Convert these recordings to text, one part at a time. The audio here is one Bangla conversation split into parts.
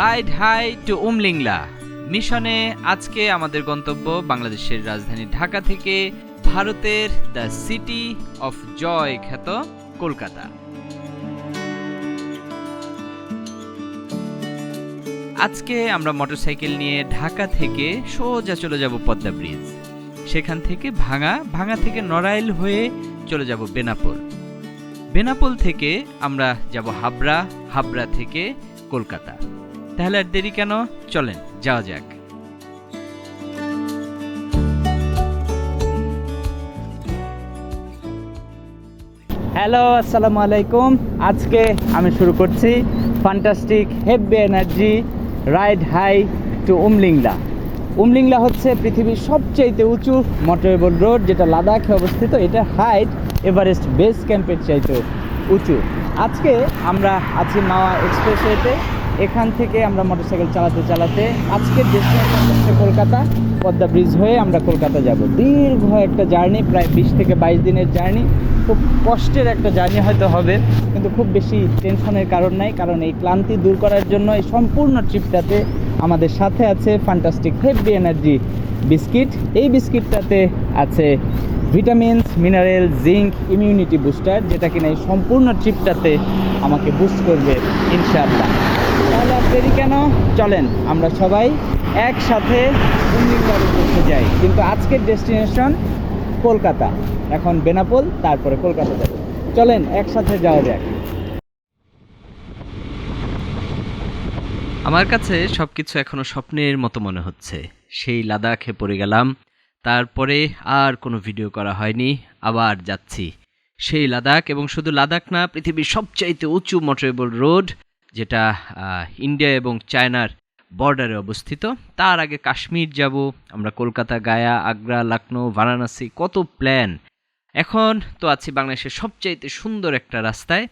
Ride high to Umlingla. মিশনে আজকে আমাদের গন্তব্য বাংলাদেশের রাজধানী ঢাকা থেকে ভারতের দ্য সিটি অফ জয় খ্যাত কলকাতা। আজকে আমরা মোটরসাইকেল নিয়ে ঢাকা থেকে সোজা চলে যাব পদ্মা ব্রিজ। সেখান থেকে ভাঙা ভাঙা থেকে নড়াইল হয়ে চলে যাব বেনাপোল। বেনাপোল থেকে আমরা যাব হাবড়া হাবড়া থেকে কলকাতা। তাহলে আর দেরি কেন? চলেন, যাওয়া যাক। হ্যালো, আসসালামু আলাইকুম। আজকে আমি শুরু করছি fantastic heavy energy ride high to Umling La Umling La হচ্ছে পৃথিবীর সবচাইতে উঁচু মোটরেবল রোড যেটা লাদাখে অবস্থিত। এটা হাইট এভারেস্ট বেস ক্যাম্পের চাইতে উঁচু। আজকে আমরা আছি মাওয়া এক্সপ্রেসওয়েতে এখান থেকে আমরা মোটরসাইকেল চালাতে চালাতে আজকের ডেস্টিনেশন হচ্ছে কলকাতা, পদ্মা ব্রিজ হয়ে আমরা কলকাতা যাব। দীর্ঘ একটা জার্নি প্রায় বিশ থেকে বাইশ দিনের জার্নি খুব কষ্টের একটা জার্নি হয়তো হবে, কিন্তু খুব বেশি টেনশনের কারণ নাই, কারণ এই ক্লান্তি দূর করার জন্য এই সম্পূর্ণ ট্রিপটাতে আমাদের সাথে আছে ফান্টাস্টিক হেভি এনার্জি বিস্কিট এই বিস্কিটটাতে আছে vitamins mineral zinc immunity booster যেটা কিনা এই সম্পূর্ণ ট্রিপটাতে আমাকে বুস্ট করবে, ইনশাআল্লাহ। তাহলে আর দেরি কেন? চলেন, আমরা সবাই একসাথে উন্নীতবাড়ি করতে যাই। কিন্তু আজকের ডেস্টিনেশন কলকাতা। এখন বেনাপোল, তারপরে কলকাতা যাব। চলেন, একসাথে যাওয়া যাক। আমার কাছে সব কিছু এখনও স্বপ্নের মতো মনে হচ্ছে। সেই লাদাখে পড়ে গেলাম। তারপরে আর কোনো ভিডিও করা হয়নি। আবার যাচ্ছি। সেই লাদাখ এবং শুধু লাদাখ না, পৃথিবীর সবচাইতে উঁচু মোটরেবল রোড যেটা ইন্ডিয়া এবং চায়নার বর্ডারে অবস্থিত। তার আগে কাশ্মীর যাব, আমরা কলকাতা, গায়া, আগ্রা, লখনৌ, বারাণসী, কত প্ল্যান এখন তো আছি বাংলাদেশের সবচাইতে সুন্দর একটা রাস্তায়।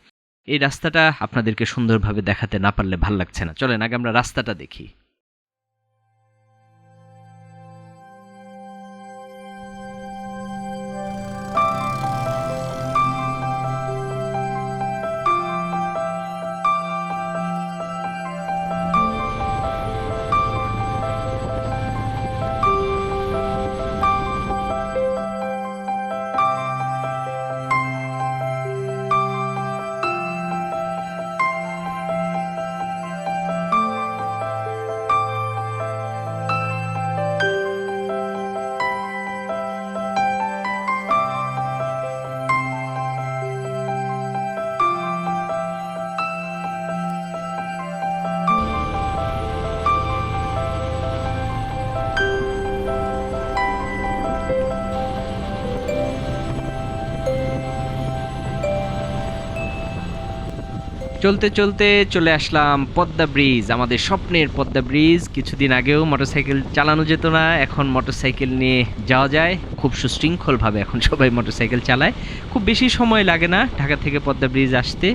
এই রাস্তাটা আপনাদেরকে সুন্দরভাবে দেখাতে না পারলে ভালো লাগছে না। চলেন, আগে আমরা রাস্তাটা দেখি। চলতে চলতে চলে আসলাম পদ্মা ব্রিজ, আমাদের স্বপ্নের পদ্মা ব্রিজ। কিছুদিন আগেও মোটরসাইকেল চালানো যেত না, এখন মোটরসাইকেল নিয়ে যাওয়া যায়। খুব সুশৃঙ্খলভাবে এখন সবাই মোটরসাইকেল চালায়। খুব বেশি সময় লাগে না ঢাকা থেকে পদ্মা ব্রিজ আসতে।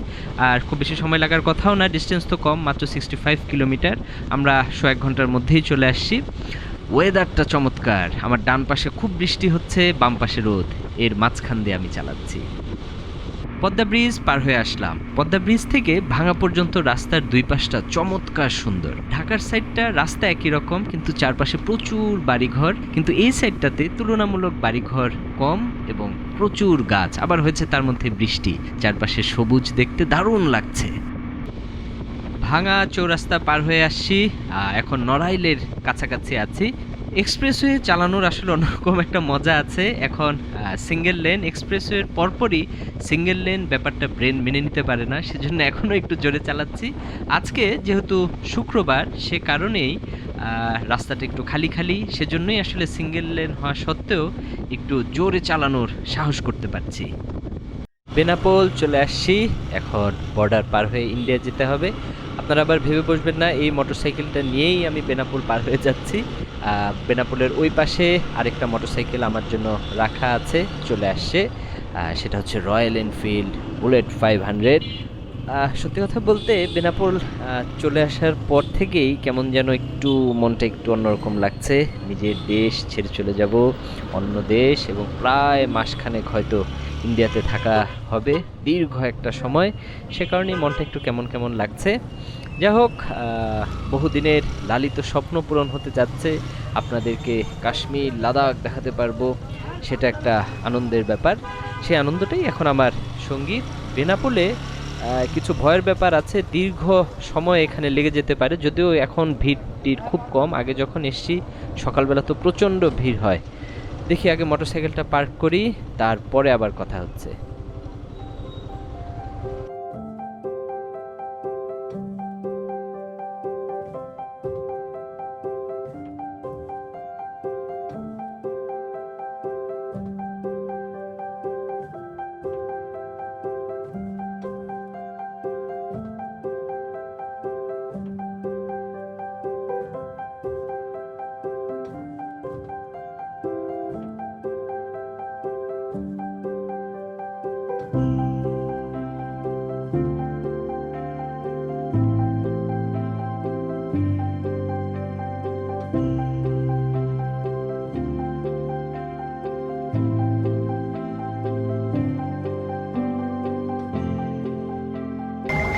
আর খুব বেশি সময় লাগার কথাও না ডিস্টেন্স তো কম, মাত্র সিক্সটি ফাইভ কিলোমিটার আমরা শো এক ঘণ্টার মধ্যেই চলে আসছি। ওয়েদারটা চমৎকার। আমার ডান পাশে খুব বৃষ্টি হচ্ছে, বাম পাশে রোদ। এর মাঝখান দিয়ে আমি চালাচ্ছি। পদ্মা ব্রিজ পার হয়ে আসলাম। পদ্মা ব্রিজ থেকে ভাঙা পর্যন্ত রাস্তার দুই পাশটা চমৎকার সুন্দর। ঢাকার সাইডটা রাস্তা একই রকম, কিন্তু চারপাশে প্রচুর বাড়িঘর। কিন্তু এই সাইডটাতে তুলনামূলক বাড়িঘর কম এবং প্রচুর গাছ। আবার হয়েছে তার মধ্যে বৃষ্টি। চারপাশে সবুজ দেখতে দারুণ লাগছে। ভাঙা চৌরাস্তা পার হয়ে আসছি। এখন নড়াইলের কাছাকাছি আছি। এক্সপ্রেসওয়ে চালানোর আসলে অন্যরকম একটা মজা আছে। এখন সিঙ্গেল লেন এক্সপ্রেসওয়ের পরপরই সিঙ্গেল লেন ব্যাপারটা ব্রেন মেনে নিতে পারে না, সেজন্য এখনও একটু জোরে চালাচ্ছি। আজকে যেহেতু শুক্রবার, সে কারণেই রাস্তাটা একটু খালি খালি, সেজন্যই আসলে সিঙ্গেল লেন হওয়া সত্ত্বেও একটু জোরে চালানোর সাহস করতে পারছি। বেনাপোল চলে আসছি, এখন বর্ডার পার হয়ে ইন্ডিয়া যেতে হবে। আপনারা আবার ভেবে বসবেন না, এই মোটরসাইকেলটা নিয়েই আমি বেনাপোল পার হয়ে যাচ্ছি। বেনাপোলের ওই পাশে আরেকটা মোটরসাইকেল আমার জন্য রাখা আছে, চলে আসছে। সেটা হচ্ছে Royal Enfield Bullet five hundred. সত্যি কথা বলতে বেনাপোল চলে আসার পর থেকেই কেমন যেন একটু মনটা একটু অন্যরকম লাগছে। নিজের দেশ ছেড়ে চলে যাব, অন্য দেশ এবং প্রায় মাসখানেক হয়তো ইন্ডিয়াতে থাকা হবে দীর্ঘ একটা সময়। সে কারণেই মনটা একটু কেমন কেমন লাগছে। যাই হোক বহুদিনের লালিত স্বপ্ন পূরণ হতে যাচ্ছে। আপনাদেরকে কাশ্মীর, লাদাখ দেখাতে পারব। সেটা একটা আনন্দের ব্যাপার। সেই আনন্দটাই এখন আমার সংগীত। বেনাপোলে কিছু ভয়ের ব্যাপার আছে। দীর্ঘ সময় এখানে লেগে যেতে পারে। যদিও এখন ভিড়টির খুব কম। আগে যখন এসছি, সকালবেলা তো প্রচণ্ড ভিড় হয়। দেখি আগে মোটরসাইকেলটা পার্ক করি, তারপরে আবার কথা হচ্ছে।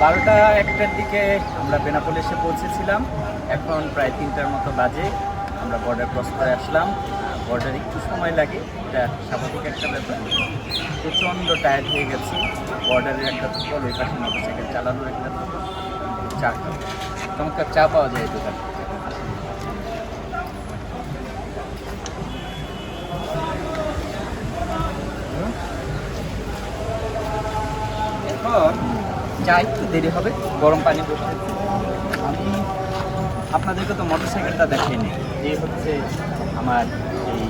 বারোটা একটার দিকে আমরা বেনাপোল এসে পৌঁছেছিলাম। এখন প্রায় তিনটার মতো বাজে। আমরা বর্ডার ক্রস করে আসলাম। বর্ডার একটু সময় লাগে, এটা স্বাভাবিক একটা ব্যাপার। প্রচণ্ড টায়ার্ড হয়ে গেছি। বর্ডারের একটা ফল ওই পাশে মোটরসাইকেল চালানোর একটা চা চমৎকার চা পাওয়া যায় দোকানে। এখন চা একটু দেরি হবে, গরম পানি বসে। আমি আপনাদেরকে তো মোটরসাইকেলটা দেখাইনি, এই হচ্ছে আমার এই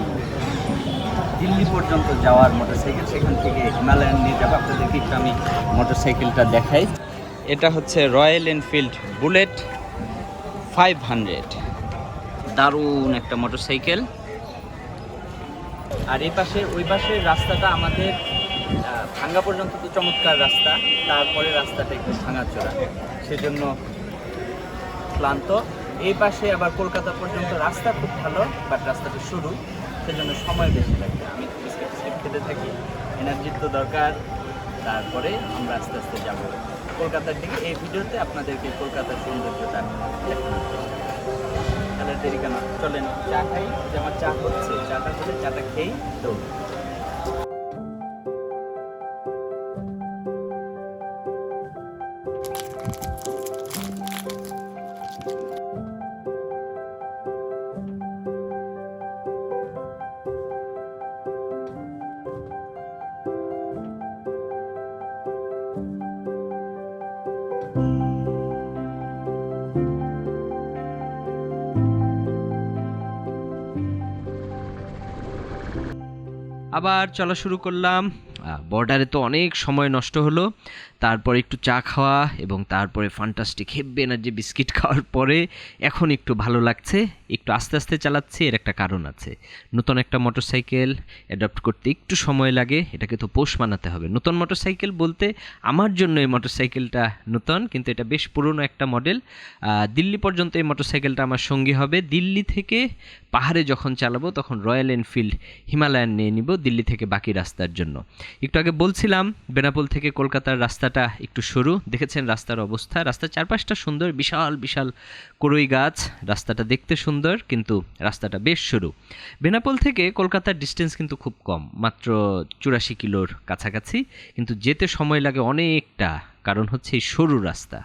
দিল্লি পর্যন্ত যাওয়ার মোটরসাইকেল, সেখান থেকে হিমালয়ান নিয়ে যাব। আপনাদেরকে একটু আমি মোটরসাইকেলটা দেখাই। এটা হচ্ছে Royal Enfield Bullet five hundred. দারুণ একটা মোটরসাইকেল। আর এই পাশে, ওই পাশের রাস্তাটা আমাদের ভাঙ্গা পর্যন্ত তো চমৎকার রাস্তা, তারপরে রাস্তাটা একটু ভাঙা ভাঙাচোরা সেজন্য ক্লান্ত। এই পাশে আবার কলকাতা পর্যন্ত রাস্তা খুব ভালো বাট রাস্তাটা শুরু। সেজন্য সময় বেশি লাগে আমি বিস্কিট টিস্কিট খেতে থাকি এনার্জির তো দরকার। তারপরে আমরা আস্তে আস্তে যাব। কলকাতার দিকে, এই ভিডিওতে আপনাদেরকে কলকাতার সৌন্দর্যটা তাহলে দেরি কেন? চলেন, চা খাই। যে আমার চা হচ্ছে, চাটা হলে চাটা খেয়েই দৌড়। আবার চলা শুরু করলাম। বর্ডারে তো অনেক সময় নষ্ট হলো। তারপরে একটু চা খাওয়া এবং তারপরে ফান্টাস্টিক হেব্বে এনার্জি বিস্কিট খাওয়ার পরে এখন একটু ভালো লাগছে, একটু আস্তে আস্তে চালাচ্ছি, এর একটা কারণ আছে। নতুন একটা মোটরসাইকেল অ্যাডপ্ট করতে একটু সময় লাগে, এটাকে তো পোষ মানাতে হবে। নতুন মোটরসাইকেল বলতে আমার জন্য এই মোটরসাইকেলটা নতুন, কিন্তু এটা বেশ পুরনো একটা মডেল দিল্লি পর্যন্ত এই মোটরসাইকেলটা আমার সঙ্গী হবে। দিল্লি থেকে পাহাড়ে যখন চালাবো, তখন রয়্যাল এনফিল্ড হিমালয়ান নিয়ে নিব, দিল্লি থেকে বাকি রাস্তার জন্য। একটু আগে বলছিলাম, বেনাপোল থেকে কলকাতার রাস্তাটা একটু সরু। দেখেছেন রাস্তার অবস্থা? রাস্তার চারপাশটা সুন্দর, বিশাল বিশাল করই গাছ। রাস্তাটা দেখতে সুন্দর, কিন্তু রাস্তাটা বেশ সরু। বেনাপোল থেকে কলকাতার ডিস্টেন্স কিন্তু খুব কম, মাত্র চুরাশি কিলোর কাছাকাছি। কিন্তু যেতে সময় লাগে অনেকটা, কারণ হচ্ছে এই সরু রাস্তা।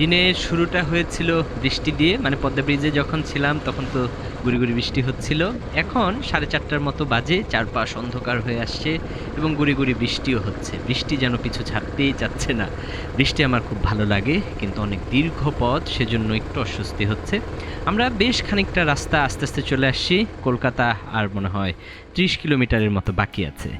দিনের শুরুটা হয়েছিল বৃষ্টি দিয়ে মানে পদ্মা ব্রিজে যখন ছিলাম তখন তো গুড়ি গুড়ি বৃষ্টি হচ্ছিল। এখন সাড়ে চারটার মতো বাজে, চারপাশ অন্ধকার হয়ে আসছে এবং গুড়ি গুড়ি বৃষ্টিও হচ্ছে। বৃষ্টি যেন পিছু ছাড়তেই চাচ্ছে না। বৃষ্টি আমার খুব ভালো লাগে, কিন্তু অনেক দীর্ঘ পথ, সেজন্য একটু অস্বস্তি হচ্ছে। আমরা বেশ খানিকটা রাস্তা আস্তে আস্তে চলে আসছি, কলকাতা আর মনে হয় ত্রিশ কিলোমিটারের মতো বাকি আছে।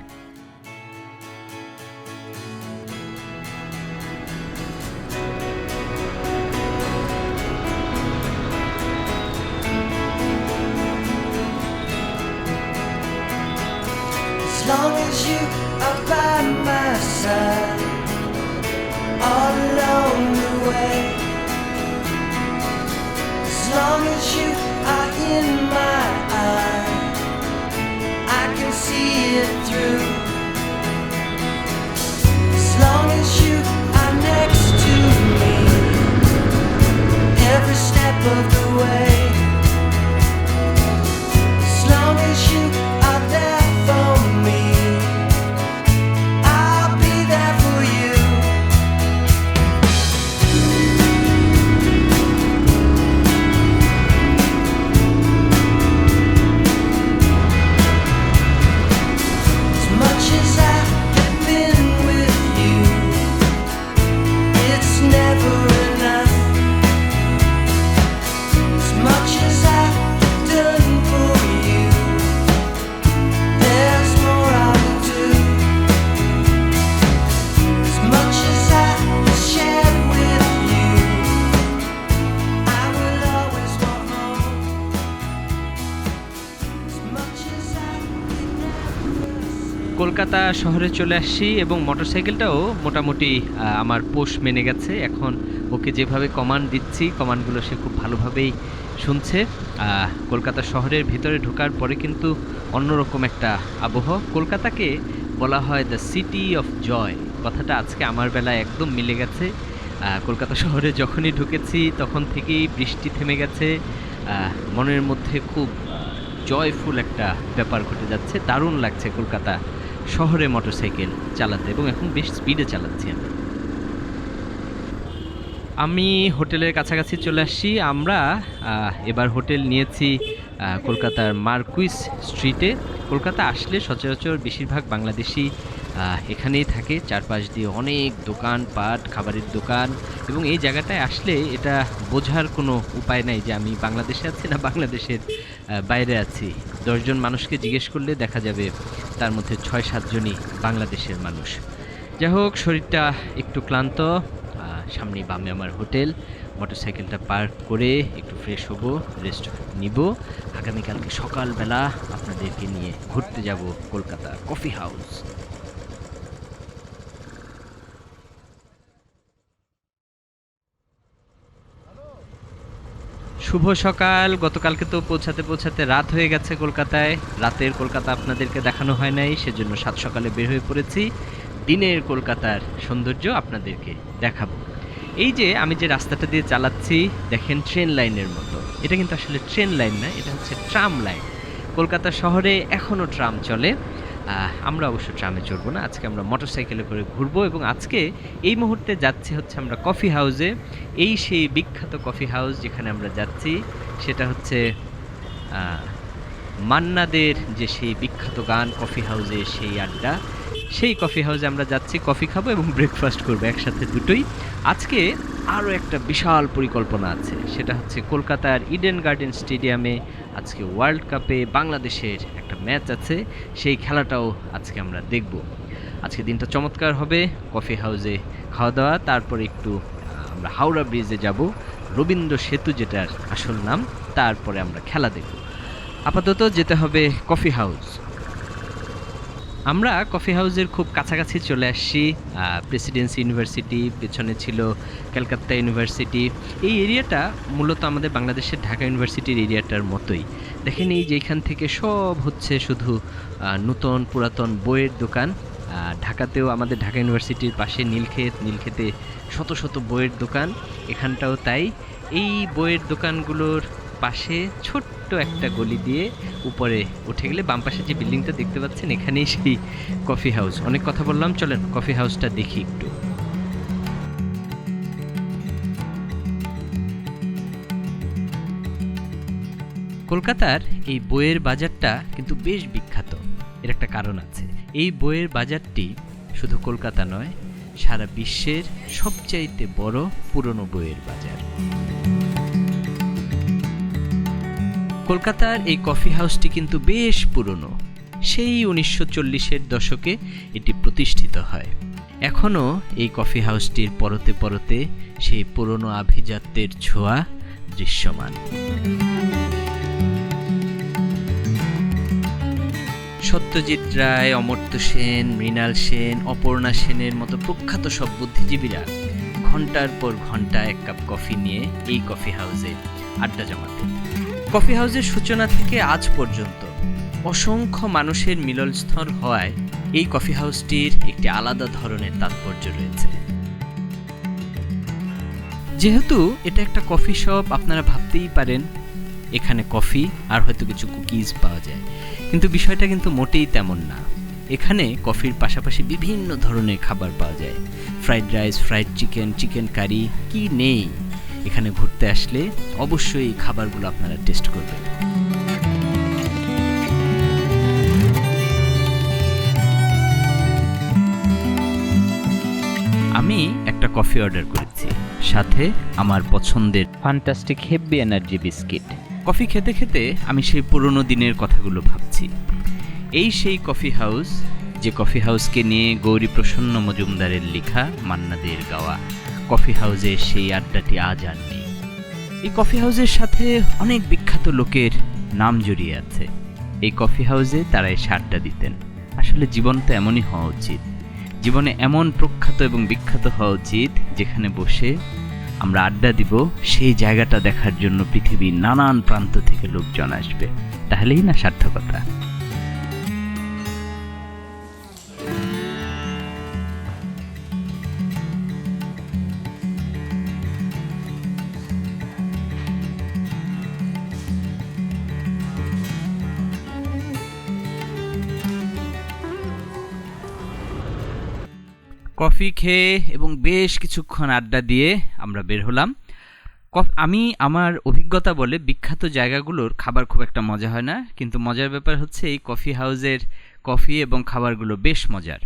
of the way শহরে চলে আসছি এবং মোটরসাইকেলটাও মোটামুটি আমার পোষ মেনে গেছে। এখন ওকে যেভাবে কমান্ড দিচ্ছি কমান্ডগুলো সে খুব ভালোভাবেই শুনছে। কলকাতা শহরের ভিতরে ঢোকার পরে কিন্তু অন্যরকম একটা আবহাওয়া কলকাতাকে বলা হয় দ্য সিটি অফ জয় কথাটা আজকে আমার বেলায় একদম মিলে গেছে। কলকাতা শহরে যখনই ঢুকেছি, তখন থেকেই বৃষ্টি থেমে গেছে। মনের মধ্যে খুব জয়ফুল একটা ব্যাপার ঘটে যাচ্ছে। দারুণ লাগছে কলকাতা। শহরে মোটরসাইকেল চালাতে এবং এখন বেশ স্পিডে চালাচ্ছি আমি। আমি হোটেলের কাছাকাছি চলে আসছি। আমরা এবার হোটেল নিয়েছি কলকাতার মার্কুইস স্ট্রিটে। কলকাতা আসলে সচরাচর বেশিরভাগ বাংলাদেশি এখানেই থাকে। চারপাশ দিয়ে অনেক দোকান পাট, খাবারের দোকান এবং এই জায়গাটায় আসলে এটা বোঝার কোনো উপায় নাই যে আমি বাংলাদেশে আছি না বাংলাদেশের বাইরে আছি। দশজন মানুষকে জিজ্ঞেস করলে দেখা যাবে তার মধ্যে ছয় সাতজনই বাংলাদেশের মানুষ। যাই হোক, শরীরটা একটু ক্লান্ত সামনে বামে আমার হোটেল। মোটরসাইকেলটা পার্ক করে একটু ফ্রেশ হব রেস্ট নিব। আগামীকালকে সকালবেলা আপনাদেরকে নিয়ে ঘুরতে যাব কলকাতা কফি হাউস। শুভ সকাল। গতকালকে তো পৌঁছাতে পৌঁছাতে রাত হয়ে গেছে কলকাতায়। রাতের কলকাতা আপনাদেরকে দেখানো হয় নাই, সেজন্য সাত সকালে বের হয়ে পড়েছি। দিনের কলকাতার সৌন্দর্য আপনাদেরকে দেখাবো। এই যে আমি যে রাস্তাটা দিয়ে চালাচ্ছি, দেখেন ট্রেন লাইনের মতো। এটা কিন্তু আসলে ট্রেন লাইন না, এটা হচ্ছে ট্রাম লাইন। কলকাতা শহরে এখনও ট্রাম চলে। আমরা অবশ্য ট্রামে চড়বো না, আজকে আমরা মোটরসাইকেলে করে ঘুরবো এবং আজকে এই মুহূর্তে যাচ্ছি হচ্ছে আমরা কফি হাউসে এই সেই বিখ্যাত কফি হাউস যেখানে আমরা যাচ্ছি, সেটা হচ্ছে মান্নাদের যে সেই বিখ্যাত গান কফি হাউসে সেই আড্ডা। সেই কফি হাউসে আমরা যাচ্ছি কফি খাব এবং ব্রেকফাস্ট করব একসাথে দুটোই। আজকে আরও একটা বিশাল পরিকল্পনা আছে, সেটা হচ্ছে কলকাতার ইডেন গার্ডেন স্টেডিয়ামে আজকে ওয়ার্ল্ড কাপে বাংলাদেশের একটা ম্যাচ আছে, সেই খেলাটাও আজকে আমরা দেখব। আজকে দিনটা চমৎকার হবে, কফি হাউসে খাওয়া দাওয়া তারপরে একটু আমরা হাওড়া ব্রিজে যাব, রবীন্দ্র সেতু যেটার আসল নাম, তারপরে আমরা খেলা দেখব। আপাতত যেতে হবে কফি হাউস। আমরা কফি হাউসের খুব কাছাকাছি চলে আসছি প্রেসিডেন্সি ইউনিভার্সিটি, পেছনে ছিল ক্যালকাত্তা ইউনিভার্সিটি। এই এরিয়াটা মূলত আমাদের বাংলাদেশের ঢাকা ইউনিভার্সিটির এরিয়াটার মতোই। দেখেন এই যে এখান থেকে সব হচ্ছে শুধু নূতন পুরাতন বইয়ের দোকান। ঢাকাতেও আমাদের ঢাকা ইউনিভার্সিটির পাশে নীলক্ষেত, নীলক্ষেতে শত শত বইয়ের দোকান। এখানটাও তাই। এই বইয়ের দোকানগুলোর পাশে ছোট্ট একটা গলি দিয়ে উপরে উঠে গেলে বাম পাশে যে বিল্ডিংটা দেখতে পাচ্ছেন, এখানেই সেই কফি হাউস। অনেক কথা বললাম, চলেন কফি হাউসটা দেখি একটু। কলকাতার এই বইয়ের বাজারটা কিন্তু বেশ বিখ্যাত। এর একটা কারণ আছে। এই বইয়ের বাজারটি শুধু কলকাতা নয়, সারা বিশ্বের সবচাইতে বড় পুরনো বইয়ের বাজার। কলকাতার এই কফি হাউসটি কিন্তু বেশ পুরনো। সেই উনিশশো চল্লিশের দশকে এটি প্রতিষ্ঠিত হয়। এখনও এই কফি হাউসটির পরতে পরতে সেই পুরনো আভিজাত্যের ছোঁয়া দৃশ্যমান। সত্যজিৎ রায়, অমর্ত্য সেন, মৃণাল সেন, অপর্ণা সেনের মতো প্রখ্যাত সব বুদ্ধিজীবীরা ঘণ্টার পর ঘণ্টা এক কাপ কফি নিয়ে এই কফি হাউসে আড্ডা জমাতেন কফি হাউসের সূচনা থেকে আজ পর্যন্ত অসংখ্য মানুষের মিলনস্থল হওয়ায় এই কফি হাউসটির একটি আলাদা ধরনের তাৎপর্য রয়েছে। যেহেতু এটা একটা কফি শপ, আপনারা ভাবতেই পারেন, এখানে কফি আর হয়তো কিছু কুকিজ পাওয়া যায়। কিন্তু বিষয়টা কিন্তু মোটেই তেমন না। এখানে কফির পাশাপাশি বিভিন্ন ধরনের খাবার পাওয়া যায়। Fried rice, fried chicken chicken curry, কি নেই? এখানে ঘুরতে আসলে অবশ্যই খাবারগুলো আপনারা টেস্ট করবেন। আমি একটা কফি অর্ডার করেছি। সাথে আমার পছন্দের fantastic heavy energy biscuit coffee খেতে খেতে আমি সেই পুরনো দিনের কথাগুলো ভাবছি। এই সেই কফি হাউস, যে কফি হাউসকে নিয়ে গৌরী প্রসন্ন মজুমদারের লেখা মান্নাদের গাওয়া। কফি হাউসের সেই আড্ডাটি আজ আর নেই। এই কফি হাউসের সাথে অনেক বিখ্যাত লোকের নাম জড়িয়ে আছে। এই কফি হাউসে তারা এসে আড্ডা দিতেন। আসলে জীবন তো এমনই হওয়া উচিত। জীবনে এমন প্রখ্যাত এবং বিখ্যাত হওয়া উচিত, যেখানে বসে আমরা আড্ডা দিব, সেই জায়গাটা দেখার জন্য পৃথিবীর নানান প্রান্ত থেকে লোকজন আসবে। তাহলেই না সার্থকতা। কফি খেয়ে এবং বেশ কিছুক্ষণ আড্ডা দিয়ে আমরা বের হলাম। আমি আমার অভিজ্ঞতা বলে বিখ্যাত জায়গাগুলোর খাবার খুব একটা মজা হয় না, কিন্তু মজার ব্যাপার হচ্ছে এই কফি হাউসের কফি এবং খাবারগুলো বেশ মজার।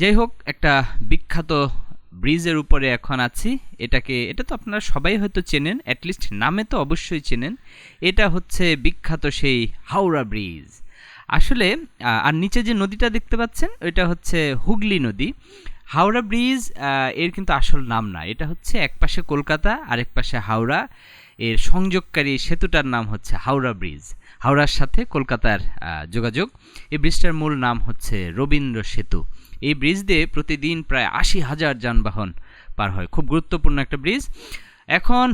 যাই হোক, একটা বিখ্যাত ব্রিজের উপরে এখন আছি। এটাকে এটা তো আপনারা সবাই হয়তো চেনেন অ্যাটলিস্ট নামে তো অবশ্যই চেনেন। এটা হচ্ছে বিখ্যাত সেই হাওড়া ব্রিজ। আসলে আর নিচে যে নদীটা দেখতে পাচ্ছেন, ওইটা হচ্ছে হুগলি নদী। হাওড়া ব্রিজের কিন্তু আসল নাম না। এটা হচ্ছে এক পাশে কলকাতা আর এক পাশে হাওড়া। এর সংযোগকারী সেতুটার নাম হচ্ছে হাওড়া ব্রিজ। হাওড়ার সাথে কলকাতার যোগাযোগ। এই ব্রিজটার মূল নাম হচ্ছে রবীন্দ্র সেতু। এই ব্রিজ দিয়ে প্রতিদিন প্রায় আশি হাজার যানবাহন পার হয়। খুব গুরুত্বপূর্ণ একটা ব্রিজ। এখন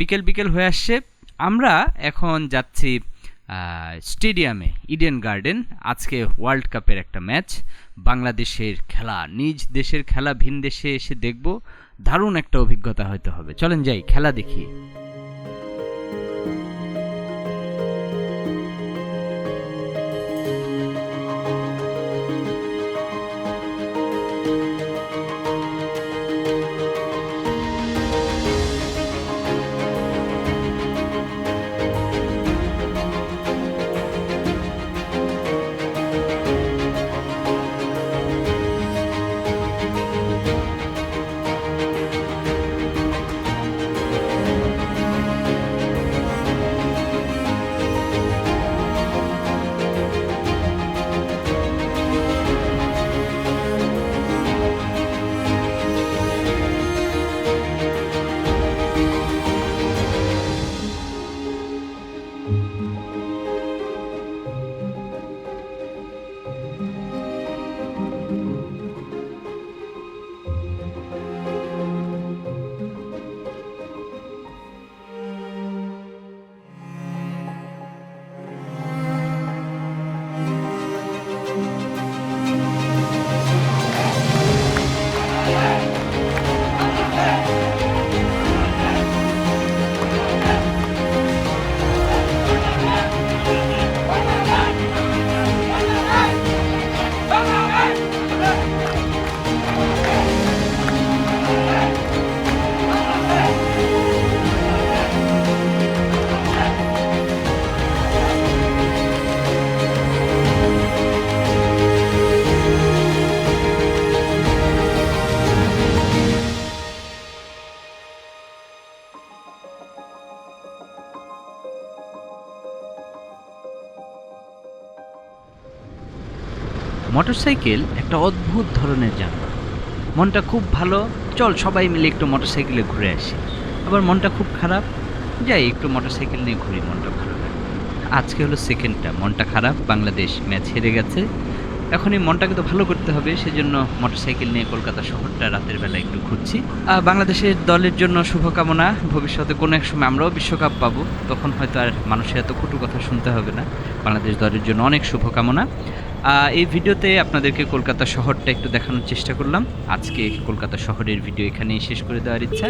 বিকেল বিকেল হয়ে আসছে। আমরা এখন যাচ্ছি স্টেডিয়ামে ইডেন গার্ডেন আজকে ওয়ার্ল্ড কাপের একটা ম্যাচ বাংলাদেশের খেলা, নিজ দেশের খেলা, ভিন দেশে এসে দেখব। দারুণ একটা অভিজ্ঞতা হয়তো হবে। চলেন যাই, খেলা দেখি। মোটরসাইকেল একটা অদ্ভুত ধরনের যানবাহন। মনটা খুব ভালো। চল সবাই মিলে একটু মোটরসাইকেলে ঘুরে আসি। আবার মনটা খুব খারাপ। যাই, একটু মোটরসাইকেল নিয়ে ঘুরি, মনটা ভালো লাগে। আজকে হলো সেকেন্ডটা মনটা খারাপ, বাংলাদেশ ম্যাচ হেরে গেছে। এখন এই মনটাকে তো ভালো করতে হবে, সেজন্য মোটরসাইকেল নিয়ে কলকাতা শহরটা রাতের বেলা একটু ঘুরছি। বাংলাদেশের দলের জন্য শুভকামনা। ভবিষ্যতে কোনো এক সময় আমরাও বিশ্বকাপ পাবো। তখন হয়তো আর মানুষের এত কটু কথা শুনতে হবে না। বাংলাদেশ দলের জন্য অনেক শুভকামনা। এই ভিডিওতে আপনাদেরকে কলকাতা শহরটা একটু দেখানোর চেষ্টা করলাম। আজকে কলকাতা শহরের ভিডিও এখানেই শেষ করে দেওয়ার ইচ্ছা।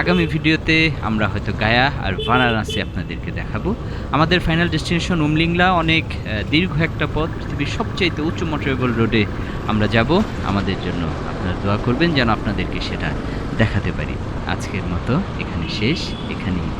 আগামী ভিডিওতে আমরা হয়তো গায়া আর বারাণসী আপনাদেরকে দেখাবো। আমাদের ফাইনাল ডেস্টিনেশন উমলিংলা। অনেক দীর্ঘ একটা পথ। পৃথিবীর সবচাইতে উঁচু মোটরেবল রোডে আমরা যাব। আমাদের জন্য আপনারা দোয়া করবেন যেন আপনাদেরকে সেটা দেখাতে পারি। আজকের মতো এখানে শেষ। এখানেই